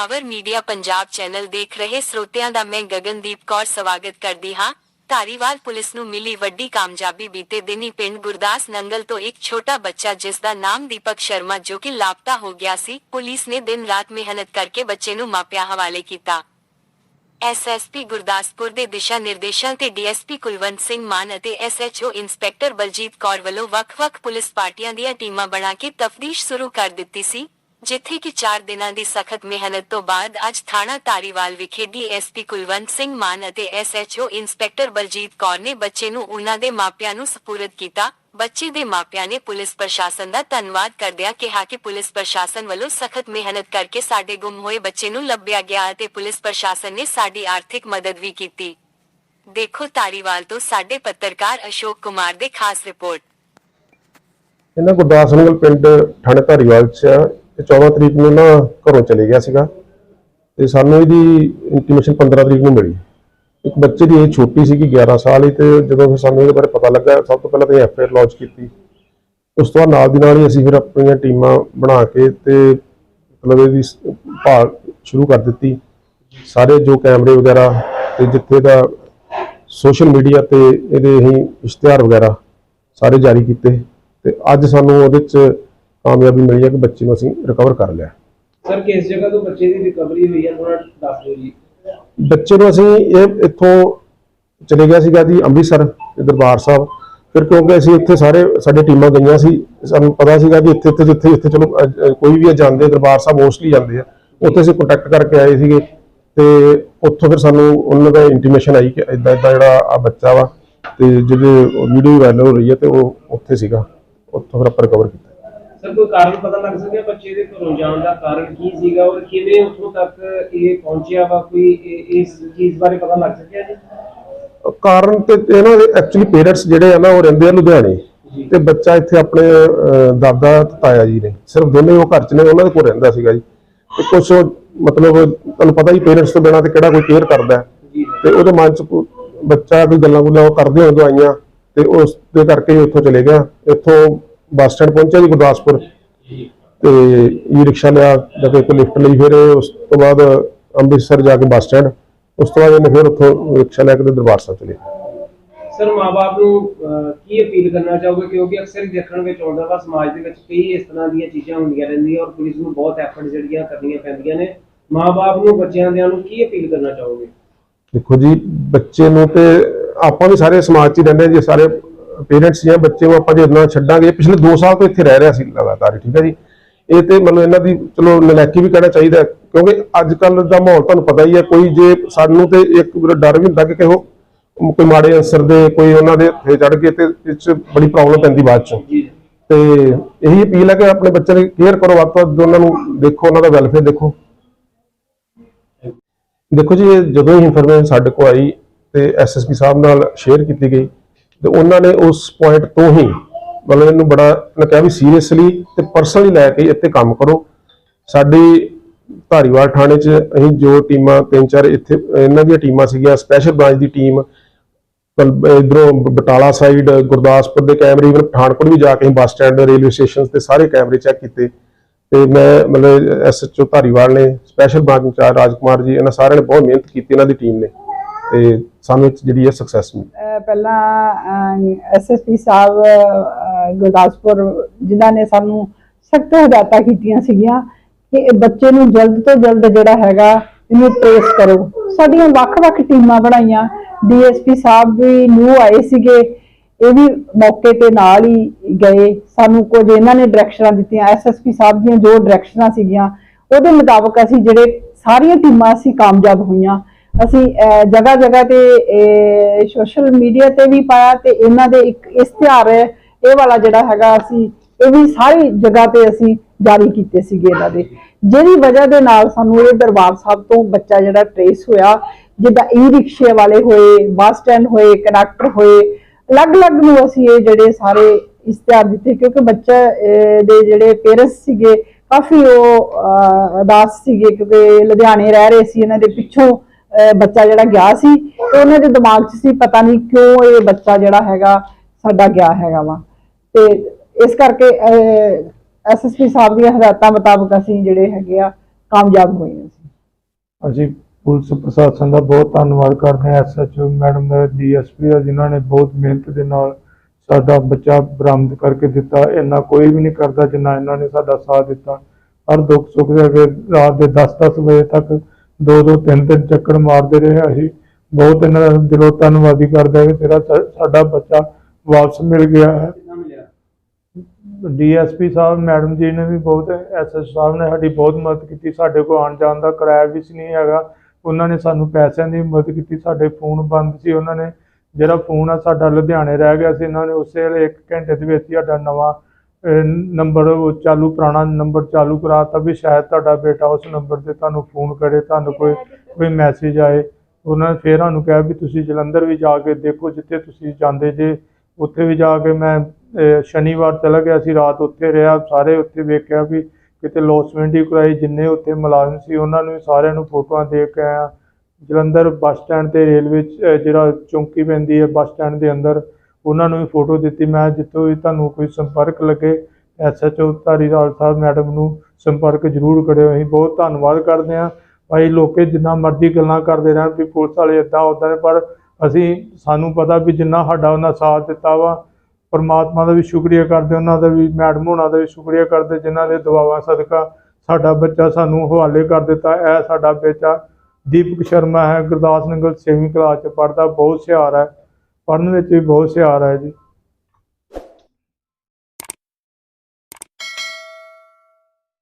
Power media Punjab channel ਦੇਖ ਰਹੇ ਸਰੋਤਿਆਂ ਦਾ ਮੈਂ ਗਗਨਦੀਪ ਕੌਰ ਸਵਾਗਤ ਕਰਦੀ ਹਾਂ ਧਾਰੀਵਾਲ ਪੁਲਿਸ ਨੂੰ ਮਿਲੀ ਵੱਡੀ ਕਾਮਯਾਬੀ ਬੀਤੇ ਦਿਨੀ ਪਿੰਡ ਗੁਰਦਾਸ ਨੰਗਲ ਤੋਂ ਇੱਕ ਛੋਟਾ ਬੱਚਾ ਜਿਸ ਦਾ ਨਾਮ ਦੀਪਕ ਸ਼ਰਮਾ ਜੋ ਕਿ ਲਾਪਤਾ ਹੋ ਗਿਆ ਸੀ ਪੁਲਿਸ ਨੇ ਦਿਨ ਰਾਤ ਮਿਹਨਤ ਕਰਕੇ ਬੱਚੇ ਨੂੰ ਮਾਪਿਆਂ ਹਵਾਲੇ ਕੀਤਾ ਐਸਐਸਪੀ ਗੁਰਦਾਸਪੁਰ ਦੇ ਦਿਸ਼ਾ ਨਿਰਦੇਸ਼ਾਂ ਤੇ ਡੀਐਸਪੀ ਕੁਲਵੰਤ ਸਿੰਘ ਮਾਨ ਅਤੇ ਐਸਐਚਓ ਇੰਸਪੈਕਟਰ ਬਲਜੀਤ ਕੌਰ ਵੱਲੋਂ ਵੱਖ-ਵੱਖ ਪੁਲਿਸ ਪਾਰਟੀਆਂ ਦੀਆਂ ਟੀਮਾਂ ਬਣਾ ਕੇ ਤਫਤੀਸ਼ ਸ਼ੁਰੂ ਕਰ ਦਿੱਤੀ ਸੀ ਜਿੱਥੇ ਕਿ 4 ਦਿਨਾਂ ਦੀ ਸਖਤ ਮਿਹਨਤ ਤੋਂ ਬਾਅਦ ਅੱਜ ਥਾਣਾ ਤਾਰੀਵਾਲ ਵਿਖੇ ਡੀਐਸਪੀ ਕੁਲਵੰਤ ਸਿੰਘ ਮਾਨ ਅਤੇ ਐਸਐਚਓ ਇੰਸਪੈਕਟਰ ਬਲਜੀਤ ਕੌਰ ਨੇ ਬੱਚੇ ਨੂੰ ਉਹਨਾਂ ਦੇ ਮਾਪਿਆਂ ਨੂੰ ਸਪੁਰਦ ਕੀਤਾ। ਬੱਚੇ ਦੇ ਮਾਪਿਆਂ ਨੇ ਪੁਲਿਸ ਪ੍ਰਸ਼ਾਸਨ ਦਾ ਧੰਨਵਾਦ ਕਰਦਿਆਂ ਕਿਹਾ ਕਿ ਪੁਲਿਸ ਪ੍ਰਸ਼ਾਸਨ ਵੱਲੋਂ ਸਖਤ ਮਿਹਨਤ ਕਰਕੇ ਸਾਡੇ ਗੁੰਮ ਹੋਏ ਬੱਚੇ ਨੂੰ ਲੱਭਿਆ ਗਿਆ ਅਤੇ ਪੁਲਿਸ ਪ੍ਰਸ਼ਾਸਨ ਨੇ ਸਾਡੀ ਆਰਥਿਕ ਮਦਦ ਵੀ ਕੀਤੀ। ਦੇਖੋ ਤਾਰੀਵਾਲ ਤੋਂ ਸਾਡੇ ਪੱਤਰਕਾਰ ਅਸ਼ੋਕ ਕੁਮਾਰ ਦੇ ਖਾਸ ਰਿਪੋਰਟ। ਇਹਨਾਂ ਗੁਰਦਾਸ ਨਗਰ ਪਿੰਡ ਥਾਣੇ ਧਾਰੀਵਾਲ ਚ ਤੇ 14 ਤਰੀਕ ਨੂੰ ਨਾ ਘਰੋਂ ਚਲੇ ਗਿਆ ਸੀਗਾ ਤੇ ਸਾਨੂੰ ਇਹਦੀ ਇੰਟੀਮੇਸ਼ਨ 15 ਤਰੀਕ ਨੂੰ ਮਿਲੀ। ਇੱਕ ਬੱਚੇ ਦੀ ਏਜ ਛੋਟੀ ਸੀਗੀ 11 ਸਾਲ ਹੀ ਤੇ ਜਦੋਂ ਫਿਰ ਸਾਨੂੰ ਇਹਦੇ ਬਾਰੇ ਪਤਾ ਲੱਗਾ, ਸਭ ਤੋਂ ਪਹਿਲਾਂ ਤਾਂ ਐਫ ਆਈ ਆਰ ਕੀਤੀ। ਉਸ ਤੋਂ ਬਾਅਦ ਨਾਲ ਦੀ ਨਾਲ ਹੀ ਅਸੀਂ ਫਿਰ ਆਪਣੀਆਂ ਟੀਮਾਂ ਬਣਾ ਕੇ ਤੇ ਮਤਲਬ ਇਹਦੀ ਸ- ਭਾਲ ਸ਼ੁਰੂ ਕਰ ਦਿੱਤੀ। ਸਾਰੇ ਜੋ ਕੈਮਰੇ ਵਗੈਰਾ ਤੇ ਜਿੱਥੇ ਦਾ ਸੋਸ਼ਲ ਮੀਡੀਆ ਤੇ ਇਹਦੇ ਅਸੀਂ ਇਸ਼ਤਿਹਾਰ ਵਗੈਰਾ ਸਾਰੇ ਜਾਰੀ ਕੀਤੇ। ਤੇ ਅੱਜ ਸਾਨੂੰ ਉਹਦੇ ਚ ਕਾਮਯਾਬੀ ਮਿਲੀ ਹੈ ਕਿ ਬੱਚੇ ਨੂੰ ਅਸੀਂ ਰਿਕਵਰ ਕਰ ਲਿਆ। ਸਰ ਕਿਸ ਜਗ੍ਹਾ ਤੋਂ ਬੱਚੇ ਦੀ ਰਿਕਵਰੀ ਹੋਈ ਹੈ? ਥੋੜਾ ਦੱਸ ਦਿਓ ਜੀ। ਬੱਚੇ ਨੂੰ ਅਸੀਂ ਇਹ ਇੱਥੋਂ ਚਲੇ ਗਿਆ ਸੀਗਾ ਜੀ ਅੰਮ੍ਰਿਤਸਰ ਤੇ ਦਰਬਾਰ ਸਾਹਿਬ। ਫਿਰ ਕਿਉਂਕਿ ਅਸੀਂ ਇੱਥੇ ਸਾਰੇ ਸਾਡੇ ਟੀਮਾਂ ਗਈਆਂ ਸੀ ਸਾਨੂੰ ਪਤਾ ਸੀਗਾ ਵੀ ਇੱਥੇ ਇੱਥੇ ਜਿੱਥੇ ਇੱਥੇ ਚਲੋ ਕੋਈ ਵੀ ਜਾਂਦੇ ਦਰਬਾਰ ਸਾਹਿਬ ਮੋਸਟਲੀ ਜਾਂਦੇ ਆ। ਉੱਥੇ ਅਸੀਂ ਕੰਟੈਕਟ ਕਰਕੇ ਆਏ ਸੀਗੇ ਤੇ ਉੱਥੋਂ ਫਿਰ ਸਾਨੂੰ ਉਹਨਾਂ ਦਾ ਇੰਟੀਮੇਸ਼ਨ ਆਈ ਕਿ ਇਦਾਂ ਇਦਾਂ ਜਿਹੜਾ ਆ ਬੱਚਾ ਵਾ ਤੇ ਜਿਹਦੇ ਵੀਡੀਓ ਵਾਇਰਲ ਹੋ ਰਹੀ ਹੈ ਤੇ ਉਹ ਉੱਥੇ ਸੀਗਾ। ਉੱਥੋਂ ਫਿਰ ਆਪਾਂ ਰਿਕਵਰ ਕੀਤਾ। ਸਰ ਕੋਈ ਕਾਰਨ ਪਤਾ ਲੱਗ ਸਕਿਆ ਬੱਚੇ ਦੇ ਘਰੋਂ ਜਾਣ ਦਾ ਕਾਰਨ ਕੀ ਸੀਗਾ ਔਰ ਕਿਵੇਂ ਉੱਥੋਂ ਤੱਕ ਇਹ ਪਹੁੰਚਿਆ ਵਾ? ਕੋਈ ਇਹ- ਇਸ ਚੀਜ਼ ਬਾਰੇ ਪਤਾ ਲੱਗ ਸਕਿਆ ਜੀ? ਕਾਰਨ ਤੇ ਇਹਨਾਂ ਦੇ ਐਕਚੁਅਲੀ ਪੇਰੈਂਟਸ ਜਿਹੜੇ ਆ ਨਾ ਉਹ ਰਹਿੰਦੇ ਆ ਲੁਧਿਆਣੇ। ਜੀ। ਤੇ ਬੱਚਾ ਇੱਥੇ ਆਪਣੇ ਅਹ, ਦਾਦਾ ਤੇ ਤਾਇਆ ਜੀ ਨੇ। ਸਿਰਫ ਦੋਨੇ ਉਹ ਘਰ ਚ ਨੇ ਉਹਨਾਂ ਦੇ ਕੋਲ ਰਹਿੰਦਾ ਸੀਗਾ ਜੀ। ਤੇ ਕੁਝ ਮਤਲਬ ਤੁਹਾਨੂੰ ਪਤਾ ਹੀ ਪੇਰੈਂਟਸ ਤੋਂ ਬਿਨਾਂ ਤੇ ਕਿਹੜਾ ਕੋਈ ਕੇਅਰ ਕਰਦਾ ਹੈ। ਜੀ। ਤੇ ਉਹਦੇ ਮਨ ਚ ਬੱਚਾ ਕੋਈ ਗੱਲਾਂ ਗੁੱਲਾਂ ਉਹ ਕਰਦੇ ਹੋਏ ਆਈਆਂ। ਤੇ ਉਸ ਦੇ ਕਰਕੇ ਹੀ ਉੱਥੋਂ ਚਲੇ ਗਿਆ। ਇੱਥੋਂ ਬੱਸ ਸਟੈਂਡ ਪਹੁੰਚਿਆ ਜੀ ਗੁਰਦਾਸਪੁਰ। ਤੇ ਈ ਰਿਕਸ਼ਾ ਲਿਆ ਜਾਂ ਕੋਈ ਲਿਫਟ ਲਈ ਫਿਰ ਉਸ ਤੋਂ ਬਾਅਦ ਅੰਮ੍ਰਿਤਸਰ ਜਾ ਕੇ ਬੱਸ ਸਟੈਂਡ। ਉਸ ਤੋਂ ਬਾਅਦ ਇਹਨੇ ਫਿਰ ਉੱਥੋਂ ਰਿਕਸ਼ਾ ਲੈ ਕੇ ਤੇ ਦਰਬਾਰ ਸਾਹਿਬ ਚਲੇ ਸਰ ਮਾਪੇ ਨੂੰ ਕੀ ਅਪੀਲ ਕਰਨਾ ਚਾਹੋਗੇ? ਕਿਉਂਕਿ ਅਕਸਰ ਦੇਖਣ ਵਿੱਚ ਆਉਂਦਾ ਵਾ ਸਮਾਜ ਦੇ ਵਿੱਚ ਕਈ ਇਸ ਤਰ੍ਹਾਂ ਦੀਆਂ ਚੀਜ਼ਾਂ ਹੁੰਦੀਆਂ ਰਹਿੰਦੀਆਂ ਔਰ ਪੁਲਿਸ ਨੂੰ ਬਹੁਤ ਐਫਰਟ ਜਿਹੜੀਆਂ ਕਰਨੀਆਂ ਪੈਂਦੀਆਂ ਨੇ। ਮਾਪੇ ਨੂੰ ਬੱਚਿਆਂ ਦਿਆਂ ਨੂੰ ਕੀ ਅਪੀਲ ਕਰਨਾ ਚਾਹੋਗੇ? ਦੇਖੋ ਜੀ ਬੱਚੇ ਨੂੰ ਤੇ ਆਪਾਂ ਵੀ ਸਾਰੇ ਸਮਾਜ 'ਚ ਹੀ ਰਹਿੰਦੇ ਹਾਂ ਜੀ ਸਾਰੇ ਪੇਰੈਂਟਸ ਜਾਂ ਬੱਚੇ ਨੂੰ ਆਪਾਂ ਜੇ ਇੰਨਾ ਛੱਡਾਂਗੇ ਪਿਛਲੇ 2 ਸਾਲ ਤੋਂ ਇੱਥੇ ਰਹਿ ਰਿਹਾ ਸੀ ਲਗਾਤਾਰ ਹੀ, ਠੀਕ ਹੈ ਜੀ? ਇਹ ਤੇ ਮਤਲਬ ਇਹਨਾਂ ਦੀ ਚਲੋ ਨਲਾਇਕੀ ਵੀ ਕਹਿਣਾ ਚਾਹੀਦਾ ਹੈ, ਕਿਉਂਕਿ ਅੱਜ ਕੱਲ ਦਾ ਮਾਹੌਲ ਤੁਹਾਨੂੰ ਪਤਾ ਹੀ ਹੈ ਕੋਈ ਜੇ ਸਾਨੂੰ ਤੇ ਇੱਕ ਡਰ ਵੀ ਹੁੰਦਾ ਕਿ ਕਿਹੋ ਕੋਈ ਮਾੜੇ ਅਨਸਰ ਦੇ ਕੋਈ ਉਹਨਾਂ ਦੇ ਹੱਥੇ ਚੜ ਕੇ ਤੇ ਇਹ 'ਚ ਬੜੀ ਪ੍ਰੋਬਲਮ ਪੈਂਦੀ ਬਾਅਦ 'ਚ। ਤੇ ਇਹੀ ਅਪੀਲ ਹੈ ਕਿ ਆਪਣੇ ਬੱਚੇ ਦੀ ਕੇਅਰ ਕਰੋ ਵੱਧ ਤੋਂ ਵੱਧ ਉਹਨਾਂ ਨੂੰ ਦੇਖੋ ਉਹਨਾਂ ਦਾ ਵੈਲਫੇਅਰ ਦੇਖੋ। ਦੇਖੋ ਜੀ ਇਹ ਜਦੋਂ ਹੀ ਇਨਫੋਰਮੇਸ਼ਨ ਸਾਡੇ ਕੋਲ ਆਈ ਤੇ ਐਸਐਸਪੀ ਸਾਹਿਬ ਨਾਲ ਸ਼ੇਅਰ ਕੀਤੀ ਗਈ ਤੇ ਉਹਨਾਂ ਨੇ ਉਸ ਪੁਆਇੰਟ ਤੋਂ ਹੀ ਮਤਲਬ ਇਹਨੂੰ ਬੜਾ ਉਹਨਾਂ ਕਿਹਾ ਵੀ ਸੀਰੀਅਸਲੀ ਤੇ ਪਰਸਨਲੀ ਲੈ ਕੇ ਇੱਥੇ ਕੰਮ ਕਰੋ। ਸਾਡੀ ਧਾਰੀਵਾਲ ਥਾਣੇ 'ਚ ਅਸੀਂ ਜੋ ਟੀਮਾਂ, ਤਿੰਨ ਚਾਰ ਇੱਥੇ, ਇਹਨਾਂ ਦੀਆਂ ਟੀਮਾਂ ਸੀਗੀਆਂ ਸਪੈਸ਼ਲ ਬ੍ਰਾਂਚ ਦੀ ਟੀਮ ਇਧਰੋਂ ਬਟਾਲਾ ਸਾਈਡ ਗੁਰਦਾਸਪੁਰ ਦੇ ਕੈਮਰੇ ਇਵਨ ਪਠਾਨਕੋਟ ਵੀ ਜਾ ਕੇ ਅਸੀਂ ਬੱਸ ਸਟੈਂਡ, ਰੇਲਵੇ ਸਟੇਸ਼ਨ ਤੇ ਸਾਰੇ ਕੈਮਰੇ ਚੈੱਕ ਕੀਤੇ। ਤੇ ਮੈਂ ਮਤਲਬ ਐਸਐਚਓ ਧਾਰੀਵਾਲ ਨੇ ਸਪੈਸ਼ਲ ਬ੍ਰਾਂਚ ਇੰਚਾਰਜ ਰਾਜਕੁਮਾਰ ਜੀ, ਇਹਨਾਂ ਸਾਰਿਆਂ ਨੇ ਬਹੁਤ ਮਿਹਨਤ ਕੀਤੀ, ਇਹਨਾਂ ਦੀ ਟੀਮ ਨੇ। ਤੇ ਸਾਨੂੰ ਜਿਹੜੀ ਹੈ ਸਕਸੈਸ ਮਿਲੀ। ਪਹਿਲਾਂ ਐਸਐਸਪੀ ਸਾਹਿਬ ਗੁਰਦਾਸਪੁਰ, ਜਿਨ੍ਹਾਂ ਨੇ ਸਾਨੂੰ ਸਖਤ ਹਦਾਇਤਾਂ ਕੀਤੀਆਂ ਸੀਗੀਆਂ ਕਿ ਬੱਚੇ ਨੂੰ ਜਲਦ ਤੋਂ ਜਲਦ ਜਿਹੜਾ ਹੈਗਾ, ਇਹਨੂੰ ਟ੍ਰੇਸ ਕਰੋ। ਸਾਡੀਆਂ ਵੱਖ-ਵੱਖ ਟੀਮਾਂ ਬਣਾਈਆਂ। ਡੀਐਸਪੀ ਸਾਹਿਬ ਵੀ ਨਿਊ ਆਏ ਸੀਗੇ। ਇਹ ਵੀ ਮੌਕੇ ਤੇ ਨਾਲ ਹੀ ਗਏ। ਸਾਨੂੰ ਕੁਝ ਇਹਨਾਂ ਨੇ ਡਾਇਰੈਕਸ਼ਨਾਂ ਦਿੱਤੀਆਂ। ਐਸਐਸਪੀ ਸਾਹਿਬ ਦੀਆਂ ਜੋ ਡਾਇਰੈਕਸ਼ਨਾਂ ਸੀਗੀਆਂ, ਉਹਦੇ ਮੁਤਾਬਕ ਅਸੀਂ ਜਿਹੜੇ ਸਾਰੀਆਂ ਟੀਮਾਂ ਅਸੀਂ ਕਾਮਯਾਬ ਹੋਈਆਂ। ਅਸੀਂ ਜਗ੍ਹਾ ਜਗ੍ਹਾ ਤੇ ਸੋਸ਼ਲ ਮੀਡੀਆ ਤੇ ਵੀ ਪਾਇਆ ਤੇ ਇਹਨਾਂ ਦੇ ਇੱਕ ਇਸ਼ਤਿਹਾਰ ਇਹ ਵਾਲਾ ਜਿਹੜਾ ਹੈਗਾ ਅਸੀਂ ਇਹ ਵੀ ਸਾਰੀ ਜਗ੍ਹਾ ਤੇ ਅਸੀਂ ਜਾਰੀ ਕੀਤੇ ਸੀਗੇ ਇਹਨਾਂ ਦੇ। ਜਿਹਦੀ ਵਜ੍ਹਾ ਦੇ ਨਾਲ ਸਾਨੂੰ ਇਹ ਦਰਬਾਰ ਸਾਹਿਬ ਤੋਂ ਬੱਚਾ ਜਿਹੜਾ ਟ੍ਰੇਸ ਹੋਇਆ ਜਿੱਦਾਂ ਈ ਰਿਕਸ਼ੇ ਵਾਲੇ ਹੋਏ ਬੱਸ ਸਟੈਂਡ ਹੋਏ ਕੰਡਕਟਰ ਹੋਏ ਅਲੱਗ-ਅਲੱਗ ਨੂੰ ਅਸੀਂ ਇਹ ਜਿਹੜੇ ਸਾਰੇ ਇਸ਼ਤਿਹਾਰ ਦਿੱਤੇ ਕਿਉਂਕਿ ਬੱਚਾ ਦੇ ਜਿਹੜੇ ਪੇਰੈਂਟਸ ਸੀਗੇ ਕਾਫੀ ਉਹ ਅਹ, ਉਦਾਸ ਸੀਗੇ ਕਿਉਂਕਿ ਲੁਧਿਆਣੇ ਰਹਿ ਰਹੇ ਸੀ ਇਹਨਾਂ ਦੇ ਪਿੱਛੋਂ। ਬੱਚਾ ਜਿਹੜਾ ਗਿਆ ਸੀ ਤੇ ਉਹਨਾਂ ਦੇ ਦਿਮਾਗ 'ਚ ਸੀ ਪਤਾ ਨਹੀਂ ਕਿਉਂ ਇਹ ਬੱਚਾ ਜਿਹੜਾ ਹੈਗਾ ਸਾਡਾ ਗਿਆ ਹੈਗਾ ਵਾ। ਤੇ ਇਸ ਕਰਕੇ ਐਸਐਸਪੀ ਸਾਹਿਬ ਦੀਆਂ ਹਦਾਇਤਾਂ ਮੁਤਾਬਕ ਅਸੀਂ ਜਿਹੜੇ ਹੈਗੇ ਆ ਕਾਮਯਾਬ ਹੋਏ ਅਸੀਂ। ਅਸੀਂ ਪੁਲਿਸ ਪ੍ਰਸ਼ਾਸਨ ਦਾ ਬਹੁਤ ਧੰਨਵਾਦ ਕਰਦੇ ਹਾਂ ਐਸਐਚਓ ਮੈਡਮ ਦਾ ਡੀਐਸਪੀ ਦਾ, ਜਿਨ੍ਹਾਂ ਨੇ ਬਹੁਤ ਮਿਹਨਤ ਦੇ ਨਾਲ ਸਾਡਾ ਬੱਚਾ ਬਰਾਮਦ ਕਰਕੇ ਦਿੱਤਾ। ਇੰਨਾ ਕੋਈ ਵੀ ਨਹੀਂ ਕਰਦਾ ਜਿੰਨਾ ਇਹਨਾਂ ਨੇ ਸਾਡਾ ਸਾਥ ਦਿੱਤਾ। ਹਰ ਦੁੱਖ ਸੁੱਖ ਦੇ ਰਾਤ ਦੇ 10-10 ਵਜੇ ਤੱਕ ਦੋ ਦੋ ਤਿੰਨ ਤਿੰਨ ਚੱਕਰ ਮਾਰਦੇ ਰਹੇ। ਅਸੀਂ ਬਹੁਤ ਇਹਨਾਂ ਦਾ ਦਿਲੋਂ ਧੰਨਵਾਦੀ ਕਰਦੇ ਕਿ ਤੇਰਾ ਸਾਡਾ ਬੱਚਾ ਵਾਪਸ ਮਿਲ ਗਿਆ ਹੈ। ਡੀਐਸਪੀ ਸਾਹਿਬ ਮੈਡਮ ਜੀ ਨੇ ਵੀ ਬਹੁਤ ਐਸਐਸ ਸਾਹਿਬ ਨੇ ਸਾਡੀ ਬਹੁਤ ਮਦਦ ਕੀਤੀ। ਸਾਡੇ ਕੋਲ ਆਉਣ ਜਾਣ ਦਾ ਕਿਰਾਇਆ ਵੀ ਸੀ ਨਹੀਂ ਹੈਗਾ। ਉਹਨਾਂ ਨੇ ਸਾਨੂੰ ਪੈਸਿਆਂ ਦੀ ਮਦਦ ਕੀਤੀ। ਸਾਡੇ ਫੋਨ ਬੰਦ ਸੀ ਉਹਨਾਂ ਨੇ। ਜਿਹੜਾ ਫੋਨ ਆ ਸਾਡਾ ਲੁਧਿਆਣੇ ਰਹਿ ਗਿਆ ਸੀ। ਇਹਨਾਂ ਨੇ ਉਸੇ ਵੇਲੇ 1 ਘੰਟੇ ਦੇ ਵਿੱਚ ਹੀ ਸਾਡਾ ਨਵਾਂ ਨੰਬਰ ਉਹ ਚਾਲੂ ਪੁਰਾਣਾ ਨੰਬਰ ਚਾਲੂ ਕਰਾਤਾ ਵੀ ਸ਼ਾਇਦ ਤੁਹਾਡਾ ਬੇਟਾ ਉਸ ਨੰਬਰ ਤੇ ਤੁਹਾਨੂੰ ਫੋਨ ਕਰੇ ਤੁਹਾਨੂੰ ਕੋਈ ਕੋਈ ਮੈਸੇਜ ਆਏ। ਉਹਨਾਂ ਨੇ ਫਿਰ ਸਾਨੂੰ ਕਿਹਾ ਵੀ ਤੁਸੀਂ ਜਲੰਧਰ ਵੀ ਜਾ ਕੇ ਦੇਖੋ ਜਿੱਥੇ ਤੁਸੀਂ ਜਾਂਦੇ ਜੇ ਉੱਥੇ ਵੀ ਜਾ ਕੇ ਮੈਂ ਸ਼ਨੀਵਾਰ ਚਲਾ ਗਿਆ ਸੀ ਰਾਤ ਉੱਥੇ ਰਿਹਾ ਸਾਰੇ ਉੱਥੇ ਵੇਖਿਆ ਵੀ ਕਿਤੇ ਲੌਸਮੈਂਟ ਹੀ ਕਰਾਈ ਜਿੰਨੇ ਉੱਥੇ ਮੁਲਾਜ਼ਮ ਸੀ ਉਹਨਾਂ ਨੂੰ ਵੀ ਸਾਰਿਆਂ ਨੂੰ ਫੋਟੋਆਂ ਦੇ ਕੇ ਆਇਆ। ਜਲੰਧਰ ਬੱਸ ਸਟੈਂਡ ਤੇ ਰੇਲਵੇ 'ਚ, ਜਿਹੜਾ ਚੌਂਕੀ ਪੈਂਦੀ ਹੈ ਬੱਸ ਸਟੈਂਡ ਦੇ ਅੰਦਰ ਉਹਨਾਂ ਨੂੰ ਵੀ ਫੋਟੋ ਦਿੱਤੀ। ਮੈਂ ਜਿੱਥੋਂ ਵੀ ਤੁਹਾਨੂੰ ਕੋਈ ਸੰਪਰਕ ਲੱਗੇ ਐਸਐਚਓ ਧਾਰੀਵਾਲ ਸਾਹਿਬ ਮੈਡਮ ਨੂੰ ਸੰਪਰਕ ਜ਼ਰੂਰ ਕਰਿਓ। ਅਸੀਂ ਬਹੁਤ ਧੰਨਵਾਦ ਕਰਦੇ ਹਾਂ। ਭਾਈ, ਲੋਕੇ ਜਿੰਨਾ ਮਰਜ਼ੀ ਗੱਲਾਂ ਕਰਦੇ ਰਹਿਣ ਵੀ ਪੁਲਿਸ ਵਾਲੇ ਇਦਾਂ ਉਦਾਂ ਨੇ, ਪਰ ਅਸੀਂ, ਸਾਨੂੰ ਪਤਾ ਵੀ ਜਿੰਨਾ ਸਾਡਾ ਉਹਨਾਂ ਸਾਥ ਦਿੱਤਾ ਵਾ। ਪਰਮਾਤਮਾ ਦਾ ਵੀ ਸ਼ੁਕਰੀਆ ਕਰਦੇ ਉਹਨਾਂ ਦਾ ਵੀ ਮੈਡਮ ਹੋਣਾ ਦਾ ਵੀ ਸ਼ੁਕਰੀਆ ਕਰਦੇ, ਜਿਨ੍ਹਾਂ ਦੇ ਦੁਆਵਾਂ ਸਦਕਾ ਸਾਡਾ ਬੱਚਾ ਸਾਨੂੰ ਹਵਾਲੇ ਕਰ ਦਿੱਤਾ। ਇਹ ਸਾਡਾ ਬੱਚਾ ਦੀਪਕ ਸ਼ਰਮਾ ਹੈ। ਗੁਰਦਾਸ ਨਗਰ 6ਵੀਂ ਕਲਾਸ ਚ ਪੜ੍ਹਦਾ, ਬਹੁਤ ਹੁਸ਼ਿਆਰ ਹੈ। ਪੜ੍ਹਨ ਵਿੱਚ ਵੀ ਬਹੁਤ ਹੁਸ਼ਿਆਰ ਹੈ ਜੀ।